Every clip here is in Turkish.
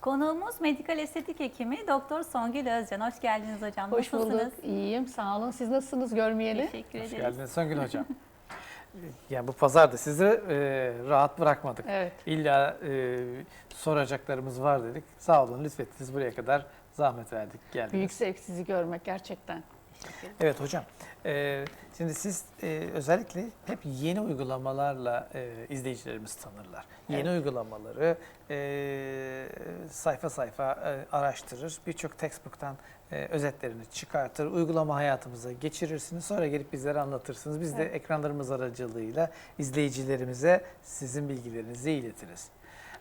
Konuğumuz medikal estetik hekimi Doktor Songül Özcan. Hoş geldiniz hocam. Hoş Nasılsınız? bulduk. İyiyim. Sağ olun. Siz nasılsınız görmeyeli? Teşekkür Hoş ederiz. geldiniz Songül Hocam. yani bu pazarda sizi e, rahat bırakmadık. Evet. İlla e, soracaklarımız var dedik. Sağ olun lütfettiniz buraya kadar zahmet verdik geldiniz. Büyük zevk sizi görmek gerçekten. Evet hocam. E, şimdi siz e, özellikle hep yeni uygulamalarla e, izleyicilerimiz tanırlar. Yeni uygulamaları e, sayfa sayfa e, araştırır. Birçok textbook'tan e, özetlerini çıkartır. Uygulama hayatımıza geçirirsiniz. Sonra gelip bizlere anlatırsınız. Biz de Evet. ekranlarımız aracılığıyla izleyicilerimize sizin bilgilerinizi iletiriz.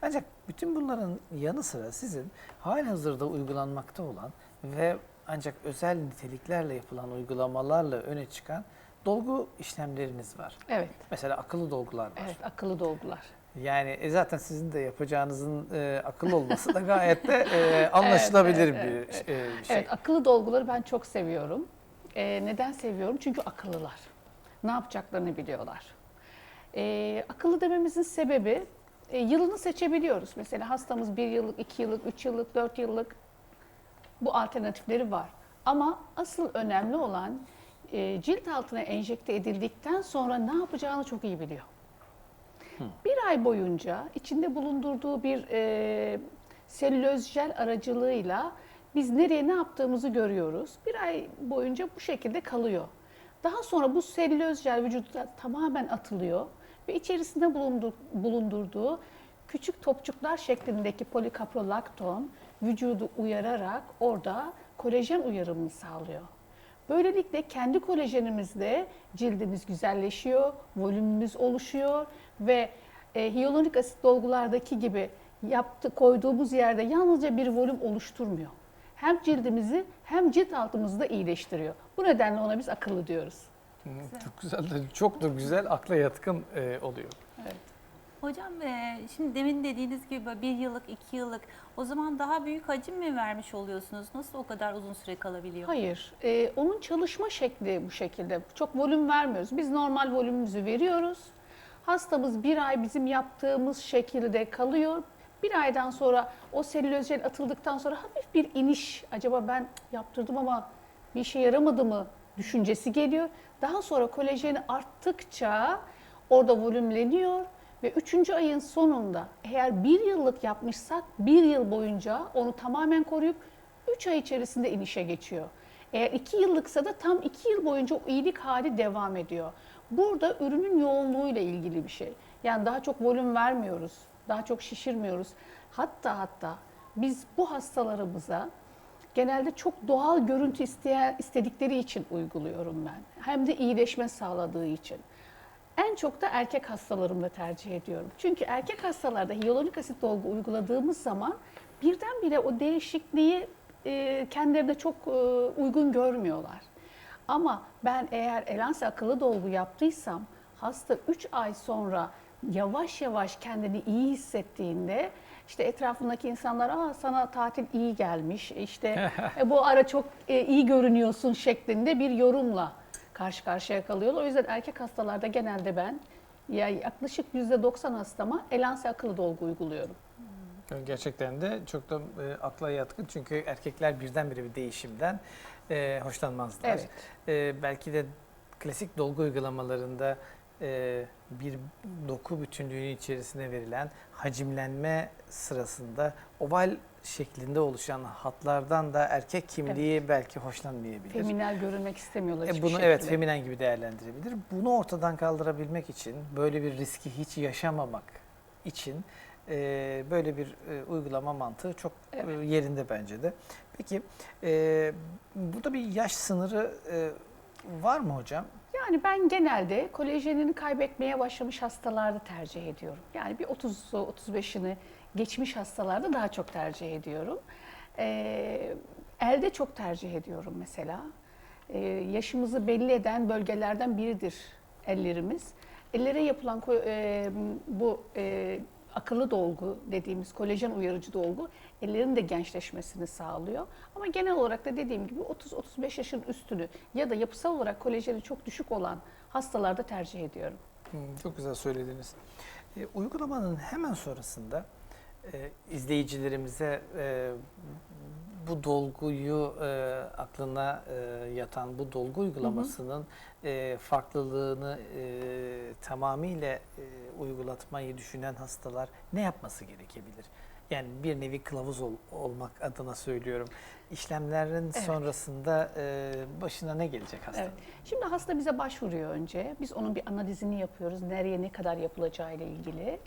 Ancak bütün bunların yanı sıra sizin halihazırda uygulanmakta olan ve ancak özel niteliklerle yapılan uygulamalarla öne çıkan dolgu işlemleriniz var. Evet. Mesela akıllı dolgular var. Evet. Akıllı dolgular. Yani e, zaten sizin de yapacağınızın e, akıllı olması da gayet de e, anlaşılabilir Evet, evet, bir e, şey. Evet. Akıllı dolguları ben çok seviyorum. Ee, neden seviyorum? Çünkü akıllılar. Ne yapacaklarını biliyorlar. Ee, akıllı dememizin sebebi e, yılını seçebiliyoruz. Mesela hastamız bir yıllık, iki yıllık, üç yıllık, dört yıllık bu alternatifleri var. Ama asıl önemli olan e, cilt altına enjekte edildikten sonra ne yapacağını çok iyi biliyor. Bir ay boyunca içinde bulundurduğu bir e, selüloz jel aracılığıyla biz nereye ne yaptığımızı görüyoruz. Bir ay boyunca bu şekilde kalıyor. Daha sonra bu selüloz jel vücuda tamamen atılıyor ve içerisinde bulundu- bulundurduğu küçük topçuklar şeklindeki polikaprolakton vücudu uyararak orada kolajen uyarımını sağlıyor. Böylelikle kendi kolajenimizle cildimiz güzelleşiyor, volümümüz oluşuyor ve e, hyaluronik asit dolgulardaki gibi yaptı, koyduğumuz yerde yalnızca bir volüm oluşturmuyor. Hem cildimizi hem cilt altımızı da iyileştiriyor. Bu nedenle ona biz akıllı diyoruz. Çok güzel, çok da güzel, akla yatkın e, oluyor. Hocam e, şimdi demin dediğiniz gibi bir yıllık, iki yıllık o zaman daha büyük hacim mi vermiş oluyorsunuz? Nasıl o kadar uzun süre kalabiliyor? Hayır, e, onun çalışma şekli bu şekilde. Çok volüm vermiyoruz. Biz normal volümümüzü veriyoruz. Hastamız bir ay bizim yaptığımız şekilde kalıyor. Bir aydan sonra o selüloz atıldıktan sonra hafif bir iniş. Acaba ben yaptırdım ama bir işe yaramadı mı düşüncesi geliyor. Daha sonra kolajeni arttıkça orada volümleniyor ve üçüncü ayın sonunda eğer bir yıllık yapmışsak bir yıl boyunca onu tamamen koruyup 3 ay içerisinde inişe geçiyor. Eğer 2 yıllıksa da tam 2 yıl boyunca o iyilik hali devam ediyor. Burada ürünün yoğunluğuyla ilgili bir şey. Yani daha çok volüm vermiyoruz, daha çok şişirmiyoruz. Hatta hatta biz bu hastalarımıza genelde çok doğal görüntü isteyen, istedikleri için uyguluyorum ben. Hem de iyileşme sağladığı için. En çok da erkek hastalarımda tercih ediyorum. Çünkü erkek hastalarda hyaluronik asit dolgu uyguladığımız zaman birdenbire o değişikliği e, kendilerine çok e, uygun görmüyorlar. Ama ben eğer Elanse akıllı dolgu yaptıysam hasta 3 ay sonra yavaş yavaş kendini iyi hissettiğinde işte etrafındaki insanlar Aa, sana tatil iyi gelmiş işte "E, bu ara çok e, iyi görünüyorsun şeklinde bir yorumla karşı karşıya kalıyorlar. O yüzden erkek hastalarda genelde ben ya yaklaşık %90 hastama Elanse akıllı dolgu uyguluyorum. Gerçekten de çok da e, akla yatkın çünkü erkekler birdenbire bir değişimden e, hoşlanmazlar. Evet. E, belki de klasik dolgu uygulamalarında e, bir doku bütünlüğünün içerisine verilen hacimlenme sırasında oval şeklinde oluşan hatlardan da erkek kimliği belki hoşlanmayabilir. Feminel görünmek istemiyorlar E, bunu evet şekilde. feminen gibi değerlendirebilir. Bunu ortadan kaldırabilmek için böyle bir riski hiç yaşamamak için e, böyle bir e, uygulama mantığı çok e, Evet. yerinde bence de. Peki e, burada bir yaş sınırı e, var mı hocam? Yani ben genelde kolajenini kaybetmeye başlamış hastalarda tercih ediyorum. Yani bir 30'u 35'ini geçmiş hastalarda daha çok tercih ediyorum. Ee, elde çok tercih ediyorum mesela. Ee, yaşımızı belli eden bölgelerden biridir ellerimiz. Ellere yapılan e, bu e, akıllı dolgu dediğimiz kolajen uyarıcı dolgu ellerin de gençleşmesini sağlıyor. Ama genel olarak da dediğim gibi 30-35 yaşın üstünü ya da yapısal olarak kolajeni çok düşük olan hastalarda tercih ediyorum. Hmm, Çok güzel söylediniz. E, uygulamanın hemen sonrasında e, izleyicilerimize e, bu dolguyu e, aklına e, yatan bu dolgu uygulamasının e, farklılığını e, tamamıyla e, uygulatmayı düşünen hastalar ne yapması gerekebilir? Yani bir nevi kılavuz ol- olmak adına söylüyorum. İşlemlerin Evet. sonrasında e, başına ne gelecek hastanın? Evet. Şimdi hasta bize başvuruyor önce. Biz onun bir analizini yapıyoruz. Nereye ne kadar yapılacağı ile ilgili.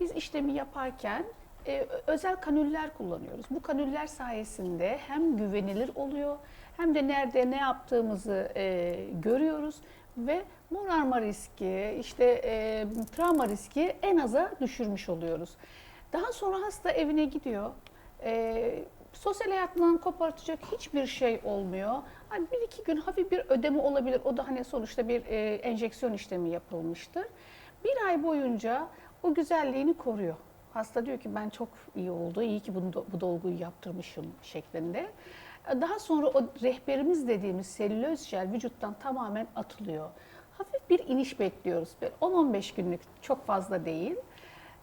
Biz işlemi yaparken e, özel kanüller kullanıyoruz. Bu kanüller sayesinde hem güvenilir oluyor hem de nerede ne yaptığımızı e, görüyoruz ve morarma riski, işte e, travma riski en aza düşürmüş oluyoruz. Daha sonra hasta evine gidiyor. E, sosyal hayatından kopartacak hiçbir şey olmuyor. Hani bir iki gün hafif bir ödeme olabilir. O da hani sonuçta bir e, enjeksiyon işlemi yapılmıştır. Bir ay boyunca o güzelliğini koruyor. Hasta diyor ki ben çok iyi oldu, iyi ki bunu, bu dolguyu yaptırmışım şeklinde. Daha sonra o rehberimiz dediğimiz selüloz jel vücuttan tamamen atılıyor. Hafif bir iniş bekliyoruz. Böyle 10-15 günlük çok fazla değil.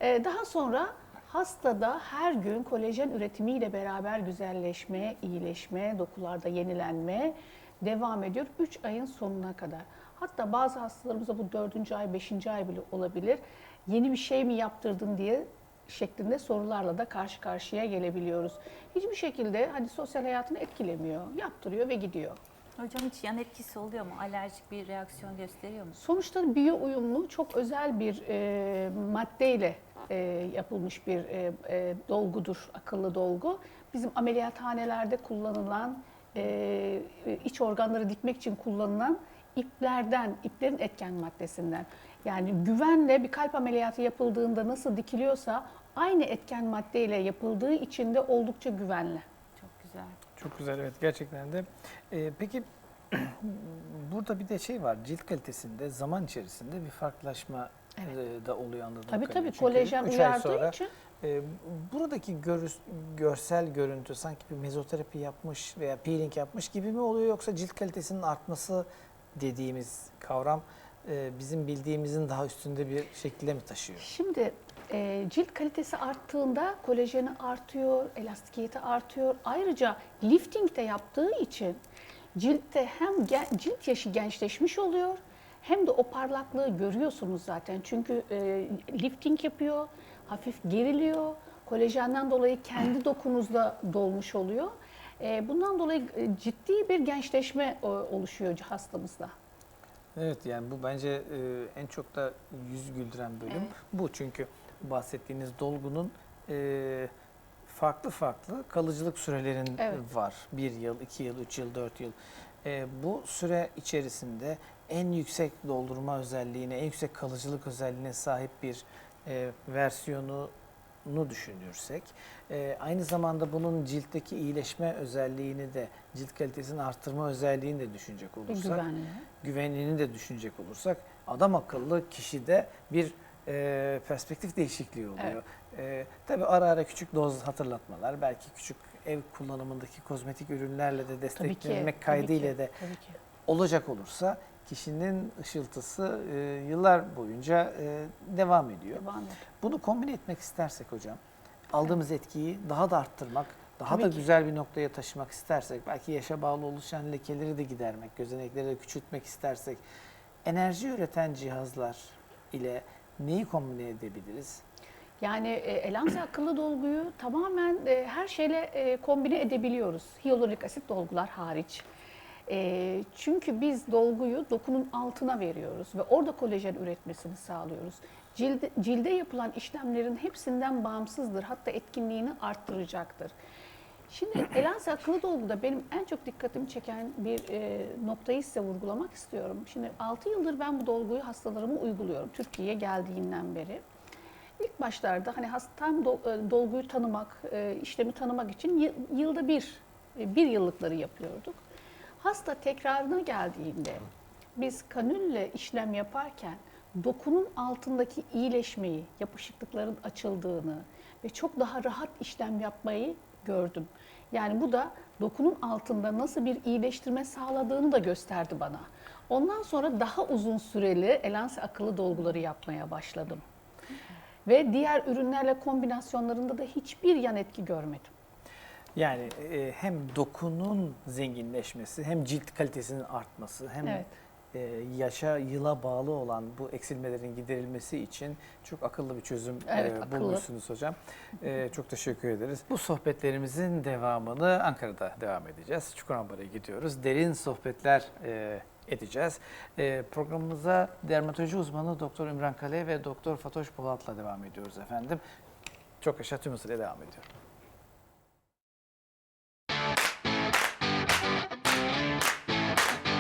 Ee, Daha sonra hastada her gün kolajen üretimiyle beraber güzelleşme, iyileşme, dokularda yenilenme devam ediyor 3 ayın sonuna kadar. Hatta bazı hastalarımıza bu 4. ay, 5. ay bile olabilir. Yeni bir şey mi yaptırdın diye şeklinde sorularla da karşı karşıya gelebiliyoruz. Hiçbir şekilde hani sosyal hayatını etkilemiyor. Yaptırıyor ve gidiyor. Hocam hiç yan etkisi oluyor mu? Alerjik bir reaksiyon gösteriyor mu? Sonuçta biyo uyumlu çok özel bir e, maddeyle e, yapılmış bir e, e, dolgudur, akıllı dolgu. Bizim ameliyathanelerde kullanılan, e, iç organları dikmek için kullanılan iplerden, iplerin etken maddesinden. Yani güvenle bir kalp ameliyatı yapıldığında nasıl dikiliyorsa aynı etken maddeyle yapıldığı için de oldukça güvenli. Çok güzel. Çok güzel evet gerçekten de. Ee, peki burada bir de şey var cilt kalitesinde zaman içerisinde bir farklılaşma e, da oluyor anladığım Tabii kadarıyla. tabii Çünkü kolajen üç ay uyardığı sonra, için e, buradaki görüs- görsel görüntü sanki bir mezoterapi yapmış veya peeling yapmış gibi mi oluyor yoksa cilt kalitesinin artması dediğimiz kavram e, bizim bildiğimizin daha üstünde bir şekilde mi taşıyor? Şimdi e, cilt kalitesi arttığında kolajeni artıyor, elastikiyeti artıyor. Ayrıca lifting de yaptığı için ciltte hem gen- cilt yaşı gençleşmiş oluyor hem de o parlaklığı görüyorsunuz zaten. Çünkü e, lifting yapıyor, hafif geriliyor. Kolajenden dolayı kendi dokunuzda dolmuş oluyor. E, bundan dolayı e, ciddi bir gençleşme oluşuyor hastamızda. Evet yani bu bence e, en çok da yüz güldüren bölüm Evet. bu. Çünkü bahsettiğiniz dolgunun e, farklı farklı kalıcılık sürelerin Evet. var. Bir yıl, iki yıl, üç yıl, dört yıl. E, bu süre içerisinde en yüksek doldurma özelliğine, en yüksek kalıcılık özelliğine sahip bir e, versiyonu nu düşünürsek, e, aynı zamanda bunun ciltteki iyileşme özelliğini de, cilt kalitesini arttırma özelliğini de düşünecek Bir olursak, güvenli. güvenliğini de düşünecek olursak adam akıllı kişide bir e, perspektif değişikliği oluyor. E, tabii ara ara küçük doz hatırlatmalar, belki küçük ev kullanımındaki kozmetik ürünlerle de desteklenmek kaydıyla ki. Olacak olursa kişinin ışıltısı e, yıllar boyunca e, devam ediyor. Devam et. Bunu kombine etmek istersek hocam, aldığımız etkiyi daha da arttırmak, daha Tabii da ki. güzel bir noktaya taşımak istersek, belki yaşa bağlı oluşan lekeleri de gidermek, gözenekleri de küçültmek istersek, enerji üreten cihazlar ile neyi kombine edebiliriz? Yani e, Elanze akıllı dolguyu tamamen e, her şeyle e, kombine edebiliyoruz. Hyaluronik asit dolgular hariç. E, çünkü biz dolguyu dokunun altına veriyoruz ve orada kolajen üretmesini sağlıyoruz. Cilde, cilde yapılan işlemlerin hepsinden bağımsızdır. Hatta etkinliğini arttıracaktır. Şimdi Elanze akıllı dolguda benim en çok dikkatimi çeken bir e, noktayı size vurgulamak istiyorum. Şimdi 6 yıldır ben bu dolguyu hastalarıma uyguluyorum Türkiye'ye geldiğinden beri. İlk başlarda hani e, dolguyu tanımak, işlemi tanımak için yı- yılda bir, bir yıllıkları yapıyorduk. Hasta tekrarına geldiğinde biz kanülle işlem yaparken dokunun altındaki iyileşmeyi, yapışıklıkların açıldığını ve çok daha rahat işlem yapmayı gördüm. Yani bu da dokunun altında nasıl bir iyileştirme sağladığını da gösterdi bana. Ondan sonra daha uzun süreli Elanse akıllı dolguları yapmaya başladım. Ve diğer ürünlerle kombinasyonlarında da hiçbir yan etki görmedim. Yani e, hem dokunun zenginleşmesi, hem cilt kalitesinin artması, hem Evet. e, yaşa, yıla bağlı olan bu eksilmelerin giderilmesi için çok akıllı bir çözüm Evet, e, akıllı. bulmuşsunuz hocam. E, çok teşekkür ederiz. Bu sohbetlerimizin devamını Ankara'da devam edeceğiz. Çukurambar'a gidiyoruz. Derin sohbetler e, edeceğiz. E, programımıza dermatoloji uzmanı Doktor Ümran Kale ve Doktor Fatoş Polat'la devam ediyoruz efendim. Çok yaşa tüm devam ediyor.